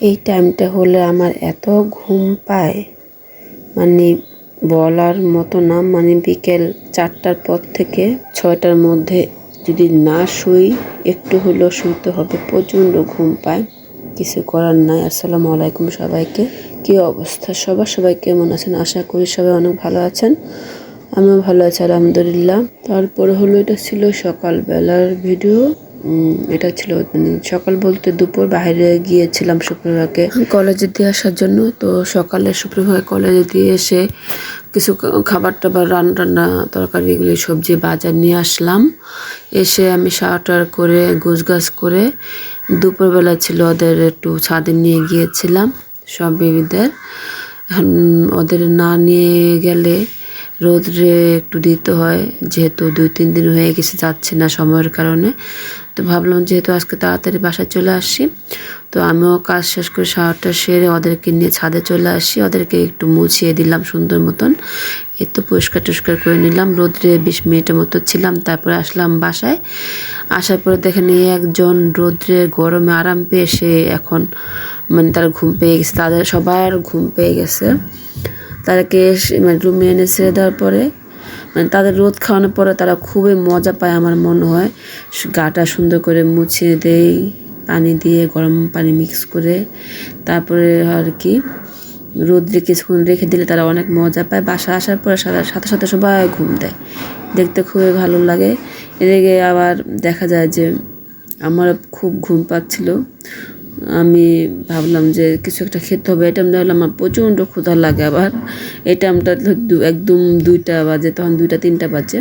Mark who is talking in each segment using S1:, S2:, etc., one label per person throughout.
S1: এই টাইমটা হলে আমার এত ঘুম পায়। মানে বলার মতো না মানে বিকেল চারটার পর থেকে ছয়টার মধ্যে যদি না শুই, একটু হলেও শুইতে হবে, প্রচণ্ড ঘুম পায়, কিছু করার নাই। আসসালামু আলাইকুম সবাইকে। কি অবস্থা? সবার সবাই কেমন আছেন? আশা করি সবাই অনেক ভালো আছেন। আমিও ভালো আছি, আলহামদুলিল্লাহ। তারপরে হলো এটা ছিল সকালবেলার ভিডিও। এটা ছিল সকাল বলতে দুপুর, বাইরে গিয়েছিলাম শুক্রবারকে। কলেজে দিয়ে আসার জন্য, তো সকালে শুক্রবার কলেজে দিয়ে এসে কিছু খাবার টাবার, রান্না টান্না, তরকারি, এগুলি সবজি বাজার নিয়ে আসলাম। এসে আমি শাওয়ার করে গোছগাছ করে, দুপুরবেলা ছিল ওদের একটু ছাদে নিয়ে গিয়েছিলাম, সব বেবিদের। এখন ওদের না নিয়ে গেলে রোদ্রে একটু দিতে হয়, যেহেতু দুই তিন দিন হয়ে গেছে, যাচ্ছে না সময়ের কারণে। তো ভাবলাম যেহেতু আজকে তাড়াতাড়ি বাসায় চলে আসি, তো আমিও কাজ শেষ করে শাওয়ারটা সেরে ওদেরকে নিয়ে ছাদে চলে আসি। ওদেরকে একটু মুছিয়ে দিলাম সুন্দর মতন। এই তো পরিষ্কার টুষ্কার করে নিলাম। রোদ্রে বিশ মিনিটের মতো ছিলাম, তারপরে আসলাম বাসায়। আসার পরে দেখেন এই একজন রোদ্রে গরমে আরাম পেয়ে সে এখন মানে তারা ঘুম পেয়ে গেছে, তাদের সবার ঘুম পেয়ে গেছে। তাদেরকে মানে রুমে এনে ছেড়ে দেওয়ার পরে মানে তাদের রোদ খাওয়ানোর পরে তারা খুবই মজা পায় আমার মনে হয়। গাটা সুন্দর করে মুছিয়ে দেই, পানি দিয়ে, গরম পানি মিক্স করে। তারপরে আর কি রোদ্রে কিছুক্ষণ রেখে দিলে তারা অনেক মজা পায়। বাসা আসার পরে সারা- সাথে সাথে সবাই ঘুম দেয়। দেখতে খুবই ভালো লাগে। এদিকে আবার দেখা যায় যে আমার খুব ঘুম পাচ্ছিল। আমি ভাবলাম যে কিছু একটা খেতে হবে। এটা হলে আমার প্রচণ্ড ক্ষুধা লাগে আবার। এটা আমরা একদম দুইটা বাজে, তখন দুইটা, তিনটা বাজে।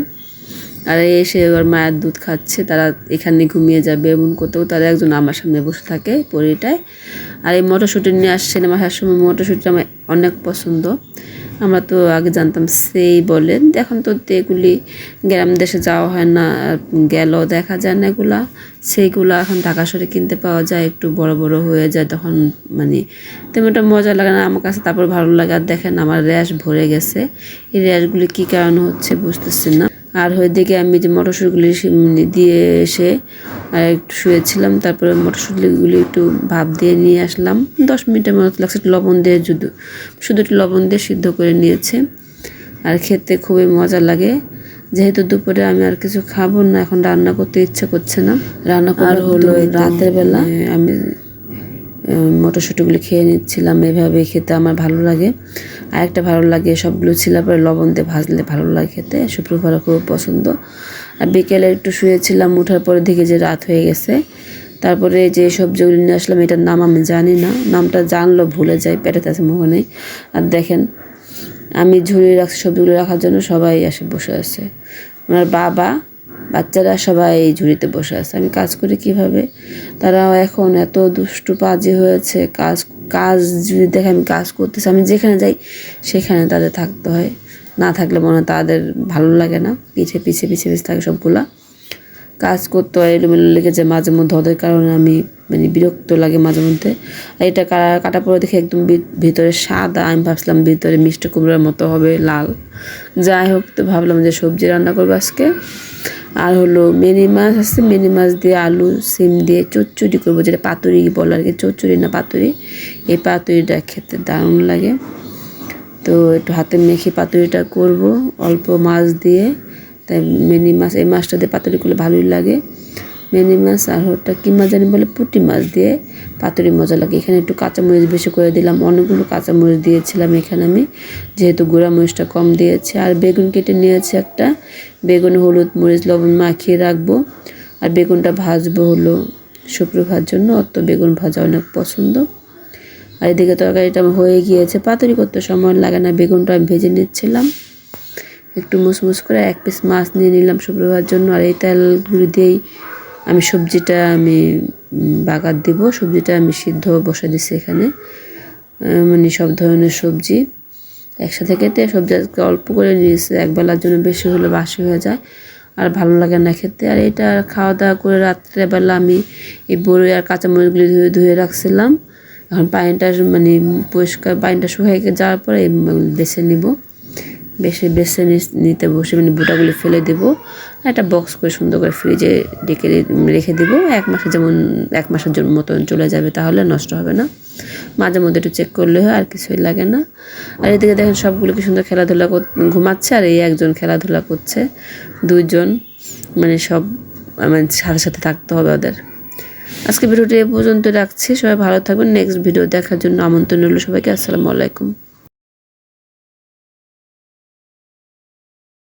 S1: আর এসে এবার মায়ের দুধ খাচ্ছে, তারা এখানে ঘুমিয়ে যাবে এমন করতেও তারা একজন আমার সামনে বসে থাকে পরিটায়। আর এই মটরশুঁটি নিয়ে আসছিলাম আসার সময় মটরশুঁটি আমার অনেক পছন্দ। আমরা তো আগে জানতাম সেই বলেন। এখন তো এগুলি গ্রাম দেশে যাওয়া হয় না গেল দেখা যায় না এগুলা। সেইগুলো এখন ঢাকা শহরে কিনতে পাওয়া যায়, একটু বড় বড় হয়ে যায় তখন মানে তেমন একটা মজা লাগে না। আমার কাছে তারপর ভালো লাগে আর দেখেন আমার র্যাশ ভরে গেছে। এই র্যাশগুলি কী কারণ হচ্ছে বুঝতেছি না। আর ওইদিকে আমি যে মটরশুঁটিগুলি দিয়ে এসে আর একটু শুয়েছিলাম তারপরে মটরশুঁটিগুলি একটু ভাপ দিয়ে নিয়ে আসলাম। দশ মিনিটের মতো লাগছে একটু লবণ দিয়ে শুধু শুধু একটু লবণ দিয়ে সিদ্ধ করে নিয়েছে। আর খেতে খুবই মজা লাগে। যেহেতু দুপুরে আমি আর কিছু খাব না এখন রান্না করতে ইচ্ছে করছে না। রান্না করার হলো রাতের বেলা। আমি মটরশুঁটিগুলি খেয়ে নিচ্ছিলাম। এভাবে খেতে আমার ভালো লাগে। আর একটা ভালো লাগে সবগুলো ছিল পরে লবণ দিয়ে ভাজলে ভালো লাগে খেতে শুক্রবার খুব পছন্দ। আর বিকেলে একটু শুয়েছিলাম, উঠার পরে দেখি যে রাত হয়ে গেছে। তারপরে যে সবজিগুলি নিয়ে আসলাম, এটার নাম আমি জানি না, নামটা জানলো, ভুলে যাই পেটেতে আছে মুখে নেই। আর দেখেন, আমি ঝুলিয়ে রাখছি সবজিগুলো রাখার জন্য, সবাই আসে বসে আছে। ওনার বাবা বাচ্চারা সবাই এই ঝুড়িতে বসে আছে। আমি কাজ করি কীভাবে? তারাও এখন এত দুষ্টু পাজি হয়েছে, কাজ কাজ যদি দেখে আমি কাজ করতেছি, আমি যেখানে যাই সেখানে তাদের থাকতে হয়। না থাকলে মনে হয় তাদের ভালো লাগে না। পিছে পিছে পিছে পিছে থাকে সবগুলা। কাজ করতে হয়, এলোমেলো লেগে যায় মাঝে মধ্যে, ওদের কারণে আমি মানে বিরক্ত লাগে মাঝে মধ্যে। আর এটা কাটা কাটা পরে দেখে একদম ভিতরে সাদা, আমি ভাবছিলাম ভিতরে মিষ্টি কুমড়ার মতো হবে, লাল। যাই হোক, তো ভাবলাম যে সবজি রান্না করব আজকে। আর হলো মেনি মাছ আছে, মেনি মাছ দিয়ে আলু, সিম দিয়ে চচ্চড়ি করব, যেটা পাতুরি বলে আর কি, চচ্চড়ি না পাতুরি। এই পাতুরিটা খেতে দারুণ লাগে। তো একটু হাতে মেখে পাতুরিটা করব, অল্প মাছ দিয়ে। তাই মেনি মাছ, এই মাছটা দিয়ে পাতুরি করলে ভালোই লাগে। মিনি মাছ আর ওটা কী মাছ জানি বলে? পুঁটি মাছ দিয়ে পাতুরি মজা লাগে। এখানে একটু কাঁচামরিচ বেশি করে দিলাম। অনেকগুলো কাঁচামরিচ দিয়েছিলাম এখানে আমি। যেহেতু গুঁড়া মরিচটা কম দিয়েছে। আর বেগুন কেটে নিয়েছি একটা। বেগুন, হলুদ, মরিচ, লবণ মাখিয়ে রাখব। আর বেগুনটা ভাজবো হলো শুক্র ভাজার জন্য। অত বেগুন ভাজা অনেক পছন্দ। আর এদিকে তরকারিটা হয়ে গিয়েছে। পাতুরি করতে সময় লাগে না। বেগুনটা আমি ভেজে নিচ্ছিলাম। একটু মুসমুস করে এক পিস মাছ নিয়ে নিলাম শুক্রবার জন্য। আর এই তেলগুলি দিয়েই আমি সবজিটা আমি বাগার দিব। সবজিটা আমি সিদ্ধ বসে দিছি এখানে। মানে সব ধরনের সবজি। একসাথে খেতে সবজি আজকে অল্প করে নিয়েছে। একবেলার জন্য বেশি হলে বাসি হয়ে যায়। আর ভালো লাগে না খেতে। আর এটা খাওয়া দাওয়া করে রাত্রেবেলা আমি এই বড়ি আর কাঁচামরিচগুলি ধুয়ে ধুয়ে রাখছিলাম। এখন পানিটা মানে পরিষ্কার, পানিটা শুকিয়ে যাওয়ার পরে বেছে নিব। বেশি বেছে নিতে বসে মানে বুটাগুলি ফেলে দেব। একটা বক্স করে সুন্দর করে ফ্রিজে ডেকে রেখে দেব। এক মাসে যেমন, এক মাসের জন্য মতন চলে যাবে, তাহলে নষ্ট হবে না। মাঝে মধ্যে একটু চেক করলে হয়, আর কিছুই লাগে না। আর এদিকে দেখেন সবগুলো কি সুন্দর খেলাধুলা কর- ঘুমাচ্ছে, আর এই একজন খেলাধুলা করছে, দুইজন। মানে সব মানে সাথে সাথে থাকতে হবে ওদের। আজকে ভিডিওটি এ পর্যন্ত রাখছি, সবাই ভালো থাকবেন। নেক্সট ভিডিও দেখার জন্য আমন্ত্রণ রইল সবাইকে, আসসালামু আলাইকুম।